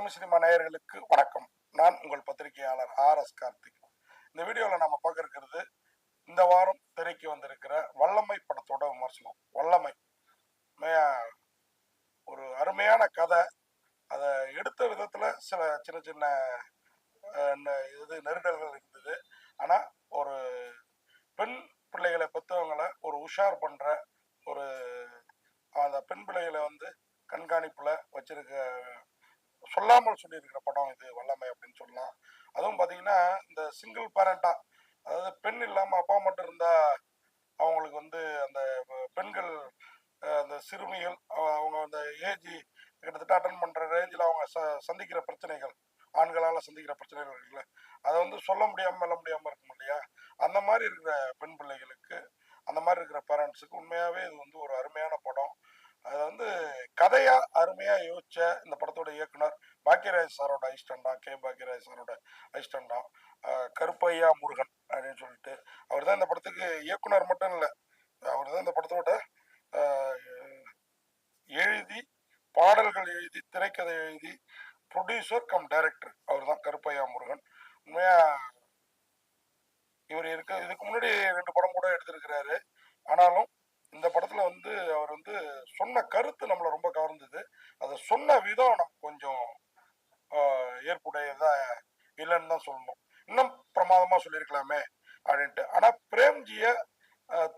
Tamil cinema நேயர்களுக்கு வணக்கம். நான் உங்கள் பத்திரிகையாளர் ஆர் எஸ் கார்த்திக். இந்த வீடியோவில் நம்ம பார்க்க இருக்கிறது இந்த வாரம் திரைக்கு வந்திருக்கிற வல்லமை படத்தோட விமர்சனம். வல்லமை. ஒரு அருமையான கதை. அதை எடுத்த விதத்தில் சில சின்ன சின்ன இது நெருடல்கள் இருந்தது. ஆனால் ஒரு பெண் பிள்ளைகளை பெற்றவங்களை ஒரு உஷார் பண்ணுற ஒரு அந்த பெண் பிள்ளைகளை வந்து கண்காணிப்பில் வச்சிருக்க சொல்லாமல் சொல்லியிருக்கிற படம் இது வல்லமை அப்படின்னு சொல்லலாம். அதுவும் பார்த்தீங்கன்னா இந்த சிங்கிள் பேரண்டா அதாவது பெண் இல்லாமல் அப்பா மட்டும் இருந்தால் அவங்களுக்கு வந்து அந்த பெண்கள் அந்த சிறுமிகள் அவங்க அந்த ஏஜ் கிட்டத்தட்ட அட்டன் பண்ணுற ரேஞ்சில் அவங்க ச சந்திக்கிற பிரச்சனைகள் ஆண்களால் சந்திக்கிற பிரச்சனைகள் இருக்குல்ல அதை வந்து சொல்ல முடியாமல் மெல்ல முடியாமல் இருக்கும் இல்லையா? அந்த மாதிரி இருக்கிற பெண் பிள்ளைகளுக்கு அந்த மாதிரி இருக்கிற பேரண்ட்ஸுக்கு உண்மையாகவே இது வந்து ஒரு அருமையான படம். அதை வந்து கதையா அருமையா யோசிச்ச இந்த படத்தோட இயக்குனர் பாக்கியராஜ் சாரோட ஐஸ்டண்டா கே பாக்கியராஜ் சாரோட ஐஸ்டண்டா கருப்பையா முருகன் அப்படின்னு சொல்லிட்டு அவர் தான் இந்த படத்துக்கு இயக்குனர் மட்டும் இல்லை அவர் தான் இந்த படத்தோட எழுதி பாடல்கள் எழுதி திரைக்கதை எழுதி ப்ரொடியூசர் கம் டைரக்டர் அவர் தான் கருப்பையா முருகன். உண்மையா இவர் இருக்க இதுக்கு முன்னாடி ரெண்டு படம் கூட எடுத்திருக்கிறாரு. ஆனாலும் இந்த படத்துல வந்து அவர் வந்து சொன்ன கருத்து நம்மளை ரொம்ப கவர்ந்தது. அதை சொன்ன விதம் நமக்கு கொஞ்சம் ஏற்புடையதாக ஏற்புடையதா இல்லைன்னு தான் சொல்லணும். இன்னும் பிரமாதமா சொல்லியிருக்கலாமே அப்படின்ட்டு. ஆனா பிரேம்ஜிய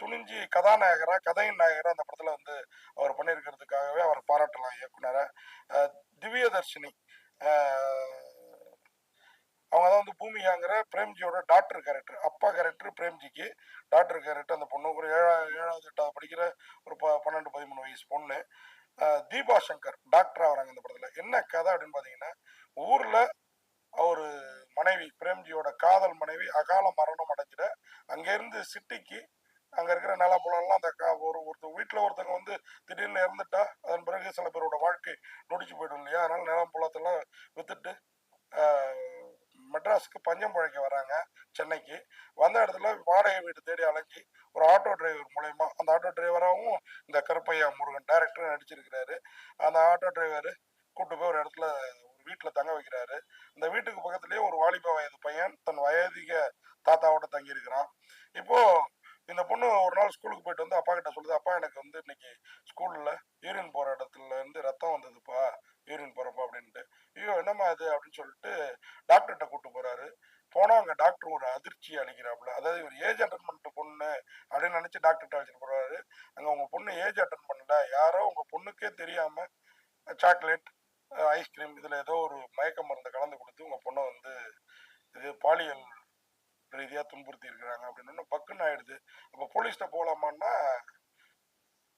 துணிஞ்சி கதாநாயகரா கதையின் நாயகரா அந்த படத்துல வந்து அவர் பண்ணியிருக்கிறதுக்காகவே அவர் பாராட்டலாம் இயக்குனரை. திவ்யதர்ஷினி ஆஹ், அவங்க தான் வந்து பூமிகாங்கிற பிரேம்ஜியோட டாக்டர் கேரக்டர் அப்பா கேரக்டர் பிரேம்ஜிக்கு டாக்டர் கேரக்டர் அந்த பொண்ணு. ஒரு ஏழாவது ஏழாவது எட்டாவது படிக்கிற ஒரு ப பன்னெண்டு பதிமூணு வயசு பொண்ணு. தீபா சங்கர் டாக்டர் வராங்க இந்த படத்தில். என்ன கதை அப்படின்னு பார்த்தீங்கன்னா ஊரில் அவர் மனைவி பிரேம்ஜியோட காதல் மனைவி அகால மரணம் அடைஞ்சிட அங்கேருந்து சிட்டிக்கு அங்கே இருக்கிற நிலப்புலம்லாம் அந்த ஒரு ஒருத்தர் வீட்டில் ஒருத்தவங்க வந்து திடீர்னு இறந்துட்டா அதன் பிறகு சில பேரோட வாழ்க்கை நொடிச்சு போயிடும் இல்லையா? அதனால நிலம் புலத்தெல்லாம் வித்துட்டு மெட்ராஸுக்கு பஞ்சம் பழைக்க வராங்க சென்னைக்கு. வந்த இடத்துல வாடகை வீடு தேடி அலைஞ்சி ஒரு ஆட்டோ டிரைவர் மூலயமா அந்த ஆட்டோ டிரைவராகவும் இந்த கருப்பையா முருகன் டைரக்டர் நடிச்சிருக்கிறாரு. அந்த ஆட்டோ டிரைவர் கூட்டு போய் ஒரு இடத்துல ஒரு வீட்டில் தங்க வைக்கிறாரு. அந்த வீட்டுக்கு பக்கத்துலேயே ஒரு வாலிப வயது பையன் தன் வயதிக தாத்தாவோட தங்கியிருக்கிறான். இப்போது இந்த பொண்ணு ஒரு நாள் ஸ்கூலுக்கு போயிட்டு வந்து அப்பா கிட்ட சொல்லுது அப்பா எனக்கு வந்து இன்னைக்கு ஸ்கூலில் யூரின் போகிற இடத்துல இருந்து ரத்தம் வந்ததுப்பா யூரின் போகிறப்பா அப்படின்ட்டு. ஐயோ என்னம்மா இது? அப்படின்னு சொல்லிட்டு டாக்டர்கிட்ட கூட்டு போறாரு. போனா அங்க டாக்டர் ஒரு அதிர்ச்சி அளிக்கிறாப்புல. அதாவது இவர் ஏஜ் அட்டன் பண்ணிட்டு பொண்ணு அப்படின்னு நினைச்சு டாக்டர்கிட்ட அழைச்சிட்டு போறாரு. அங்க உங்க பொண்ணு ஏஜ் அட்டன் பண்ணல. யாரோ உங்க பொண்ணுக்கே தெரியாம சாக்லேட் ஐஸ்கிரீம் இதுல ஏதோ ஒரு மயக்க மருந்தை கலந்து கொடுத்து உங்க பொண்ணை வந்து இது பாலியல் ரீதியா துன்புறுத்தி இருக்கிறாங்க அப்படின்னு பக்குன்னு ஆயிடுது. அப்ப போலீஸ்கிட்ட போலாமான்னா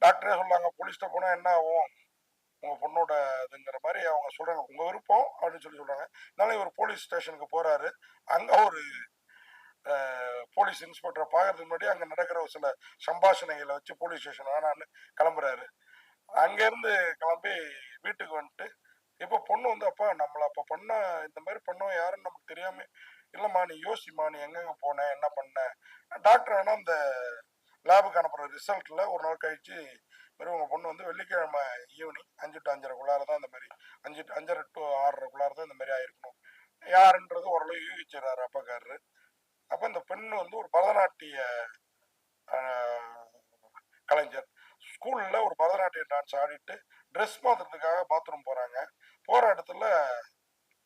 டாக்டரே சொல்லாங்க. போலீஸ்கிட்ட போனா என்ன ஆகும்? உங்கள் பொண்ணோட இதுங்கிற மாதிரி அவங்க சொல்கிறாங்க உங்கள் விருப்பம் அப்படின்னு சொல்லி சொல்கிறாங்க அதனால இவர் போலீஸ் ஸ்டேஷனுக்கு போகிறாரு அங்கே ஒரு போலீஸ் இன்ஸ்பெக்டரை பார்க்கறதுக்கு முன்னாடி அங்கே நடக்கிற ஒரு சில சம்பாஷணைகளை வச்சு போலீஸ் ஸ்டேஷன் வேணான்னு கிளம்புறாரு. அங்கேருந்து கிளம்பி வீட்டுக்கு வந்துட்டு இப்போ பொண்ணு வந்து அப்பா நம்மளை அப்போ பண்ண இந்த மாதிரி பண்ணோம் யாருன்னு நமக்கு தெரியாமல் இல்லைம்மா நீ யோசிம்மா நீ எங்கெங்க போன என்ன பண்ண? டாக்டர் ஆனால் அந்த லேபுக்கு அனுப்புற ரிசல்ட்டில் ஒரு நாள் கழித்து மாரி உங்கள் பொண்ணு வந்து வெள்ளிக்கிழமை ஈவினிங் அஞ்சு டு அஞ்சரைக்குள்ளார தான் இந்த மாதிரி அஞ்சு அஞ்சரை டு ஆறரைக்குள்ளார தான் இந்த மாதிரி ஆயிருக்கணும். யாருன்றது ஓரளவு யூகிச்சிடறாரு அப்பக்காரரு. அப்போ இந்த பெண் வந்து ஒரு பரதநாட்டிய கலைஞர். ஸ்கூலில் ஒரு பரதநாட்டிய டான்ஸ் ஆடிட்டு ட்ரெஸ் மாற்றுறதுக்காக பாத்ரூம் போகிறாங்க போகிற இடத்துல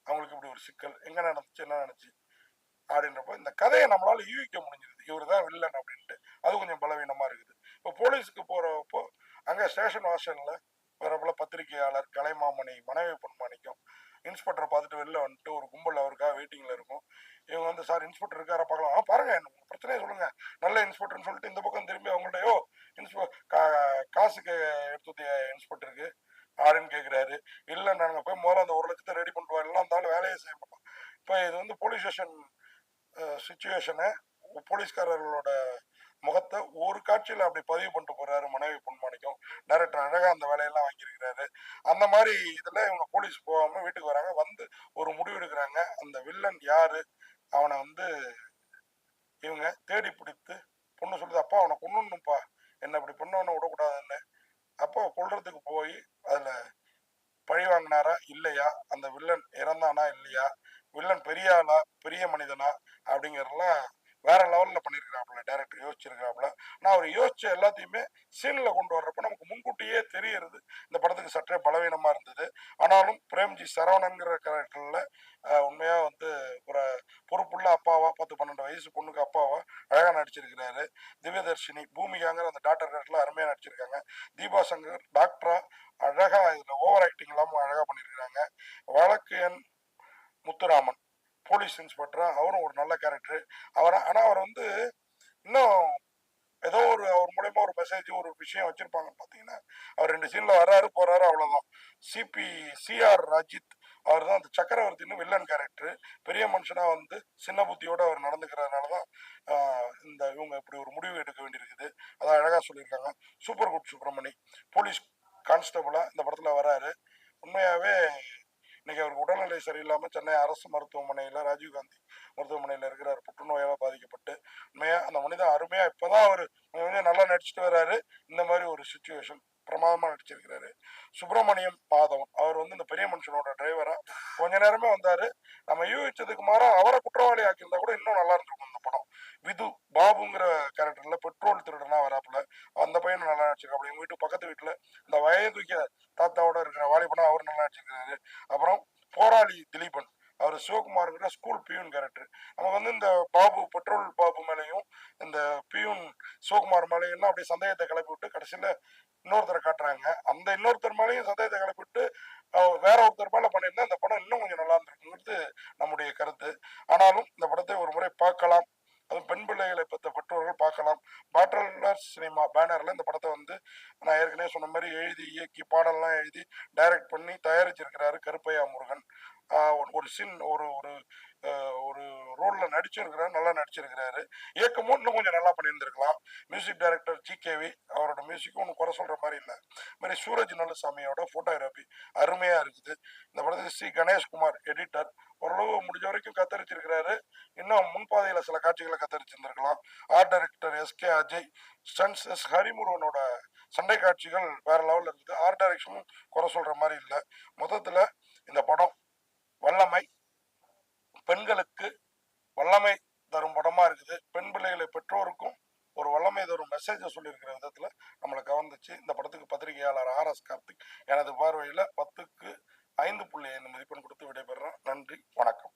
அவங்களுக்கு இப்படி ஒரு சிக்கல். எங்கே நடந்துச்சு என்ன நடந்துச்சு? அப்படின்றப்போ இந்த கதையை நம்மளால யூகிக்க முடிஞ்சிருது இவர் தான் வில்லன் அப்படின்ட்டு. அது கொஞ்சம் பலவீனமாக இருக்குது. இப்போ போலீஸுக்கு போகிறப்போ அங்கே ஸ்டேஷன் வாசனில் வரப்பல பத்திரிகையாளர் கலைமாமணி மனைவி பொன்மாணிக்கம் இன்ஸ்பெக்டரை பார்த்துட்டு வெளில வந்துட்டு ஒரு கும்பல் அவருக்காக வெயிட்டிங்கில் இருக்கும். இவங்க வந்து சார் இன்ஸ்பெக்டர் இருக்காரா? பார்க்கலாம். ஆ பாருங்க என்ன பிரச்சனையே பிரச்சனையை சொல்லுங்க. நல்ல இன்ஸ்பெக்டர்னு சொல்லிட்டு இந்த பக்கம் திரும்பி அவங்கள்டையோ இன்ஸ்பெ கா- காசுக்கு எடுத்து இன்ஸ்பெக்டருக்கு ஆடுன்னு கேட்குறாரு இல்லை நாங்கள் போய் முதல்ல அந்த ஒரு லட்சத்தை ரெடி பண்ணிட்டு வரலாம் இருந்தாலும் வேலையை செய்ய மாட்டோம். இப்போ இது வந்து போலீஸ் ஸ்டேஷன் சுச்சுவேஷனை போலீஸ்காரர்களோட முகத்தை ஒரு காட்சியில் அப்படி பதிவு பண்ணிட்டு போறாரு மனைவி பொன்மாணிக்கம். டைரக்டர் அழகா அந்த வேலையெல்லாம் வாங்கியிருக்கிறாரு. அந்த மாதிரி இதில் இவங்க போலீஸ் போகாம வீட்டுக்கு வராங்க. வந்து ஒரு முடிவு எடுக்கிறாங்க. அந்த வில்லன் யாரு? அவனை வந்து இவங்க தேடி பிடித்து பொண்ணு சொல்லுது அப்பா அவனை கொண்டுணும்ப்பா என்ன இப்படி பண்ணவனை விடக்கூடாதுன்னு. அப்போ கொள்றதுக்கு போய் அதில் பழி வாங்கினாரா? இல்லையா. அந்த வில்லன் இறந்தானா? இல்லையா. வில்லன் பெரிய ஆளா? பெரிய மனிதனா? அப்படிங்கிறலாம் வேற லெவல்ல பண்ணியிருக்கிறாப்புல டேரக்டர் யோசிச்சிருக்கிறாப்புல. நான் அவர் யோசிச்ச எல்லாத்தையுமே சீனில் கொண்டு வர்றப்ப நமக்கு முன்கூட்டியே தெரியறது. இந்த படத்துக்கு சற்றே பலவீனமா இருந்தது. ஆனாலும் பிரேம்ஜி சரவணன்கிற கேரக்டர்ல உண்மையா வந்து ஒரு பொறுப்புள்ள அப்பாவா பத்து பன்னெண்டு வயசு பொண்ணுக்கு அப்பாவா அழகா நடிச்சிருக்கிறாரு. திவ்யதர்ஷினி பூமிகாங்கிற அந்த டாக்டர் கேரக்டர்ல அருமையா நடிச்சிருக்காங்க. தீபா சங்கர் டாக்டரா அழகா இதுல ஓவர் ஆக்டிங் இல்லாம அழகா பண்ணியிருக்காங்க வழக்கு எண் முத்துராமன். போலீஸ் இன்ஸ்பெக்டர் அவரும் ஒரு நல்ல கேரக்டர் அவர் ஆனால் அவர் வந்து இன்னும் ஏதோ ஒரு அவர் மூலயமா ஒரு மெசேஜ் ஒரு விஷயம் வச்சிருப்பாங்க பார்த்தீங்கன்னா அவர் ரெண்டு சீனில் வர்றாரு போறாரு அவ்வளோதான் சிபி சிஆர் ராஜித் அவர் தான் அந்த சக்கரவர்த்தின்னு வில்லன் கேரக்டர் பெரிய மனுஷனாக வந்து சின்ன புத்தியோடு அவர் நடந்துக்கிறதுனால தான் இந்த இவங்க இப்படி ஒரு முடிவு எடுக்க வேண்டியிருக்குது. அதான் அழகாக சொல்லியிருக்காங்க. சூப்பர் குட் சுப்பிரமணி போலீஸ் கான்ஸ்டபுளாக இந்த படத்தில் வராரு உண்மையாகவே இன்னைக்கு அவருக்கு உடல்நிலை சரியில்லாம சென்னை அரசு மருத்துவமனையில ராஜீவ்காந்தி மருத்துவமனையில இருக்கிறார் புற்றுநோயால பாதிக்கப்பட்டு. உண்மையா அந்த மனிதன் அருமையா இப்பதான் அவர் நல்லா நடிச்சிட்டு வர்றாரு இந்த மாதிரி ஒரு சுச்சுவேஷன் பிரமாதமா நடிச்சிருக்கிறாரு. சுப்பிரமணியம் மாதவன் அவர் வந்து இந்த பெரிய மனுஷனோட டிரைவரா கொஞ்ச நேரமே வந்தாரு. நம்ம யூகிச்சதுக்கு மாறா அவரை குற்றவாளி ஆக்கியிருந்தா கூட இன்னும் நல்லா இருந்திருக்கும் இந்த படம். விது பாபுங்கிற கேரக்டர்ல பெட்ரோல் திருடனா வராப்புல. அந்த பையன் நல்லா நடிச்சிருக்காப்புல. எங்க வீட்டு பக்கத்து வீட்டுல இந்த வயதுக்கு தாத்தாவோட இருக்கிற வாலிபனா அவர் நல்லா நடிச்சிருக்காரு. அப்புறம் போராளி திலீபன். அவர் சிவகுமாருங்கிற ஸ்கூல் பியூன் கேரக்டர் நமக்கு வந்து இந்த பாபு பெட்ரோல் பாபு மேலேயும் இந்த பியூன் சிவகுமார் மேலேயும் அப்படியே சந்தேகத்தை கிளப்பி விட்டு கடைசியில இன்னொருத்தரை காட்டுறாங்க. அந்த இன்னொருத்தர் மேலேயும் சந்தேகத்தை கிளப்பி விட்டு வேற ஒருத்தர் மேல பண்ணியிருந்தா இந்த படம் இன்னும் கொஞ்சம் நல்லா இருந்திருக்குங்கிறது நம்முடைய கருத்து. ஆனாலும் இந்த படத்தை ஒரு முறை பார்க்கலாம். அது பெண் பிள்ளைகளை பெற்ற பெற்றோர்கள் பார்க்கலாம். பாட்டலர் சினிமா பேனரில் இந்த படத்தை வந்து நான் ஏற்கனவே சொன்ன மாதிரி எழுதி இயக்கி பாடல்லாம் எழுதி டைரக்ட் பண்ணி தயாரிச்சிருக்கிறாரு கருப்பையா முருகன். ஒரு- சின் ஒரு ஒரு ஒரு ரோல்ல நடிச்சிருக்கிறாரு நல்லா நடிச்சிருக்கிறாரு. இயக்கமும் இன்னும் கொஞ்சம் நல்லா பண்ணியிருந்திருக்கலாம். மியூசிக் டைரக்டர் ஜி கேவி அவரோட மியூசிக்கும் ஒன்றும் குறை சொல்ற மாதிரி இல்லை. மாதிரி சூரஜ் நல்லசாமியோட போட்டோகிராஃபி அருமையா இருக்குது. இந்த படத்துக்கு ஸ்ரீ கணேஷ்குமார் எடிட்டர் ஓரளவு முடிஞ்ச வரைக்கும் கத்தரிச்சிருக்கிறாரு. இன்னும் முன்பாதையில சில காட்சிகளை கத்தரிச்சிருந்திருக்கலாம். Art director S K Ajay stunts S ஹரிமுருகனோட சண்டை காட்சிகள் வேற லெவல்ல இருக்குது. ஆர்ட் டைரக்ஷனும் குறை சொல்ற மாதிரி இல்லை. மொத்தத்துல இந்த படம் வல்லமை பெண்களுக்கு வல்லமை தரும் படமா இருக்குது. பெண் பிள்ளைகளை பெற்றோருக்கும் ஒரு வல்லமை தரும் மெசேஜை சொல்லியிருக்கிற விதத்தில் நம்மளை கவர்ந்துச்சு. இந்த படத்துக்கு பத்திரிகையாளர் ஆர் எஸ் கார்த்திக் எனது பார்வையில் பத்துக்கு ஐந்து புள்ளி ஐந்து மதிப்பெண் கொடுத்து விடைபெறுறேன் நன்றி. வணக்கம்.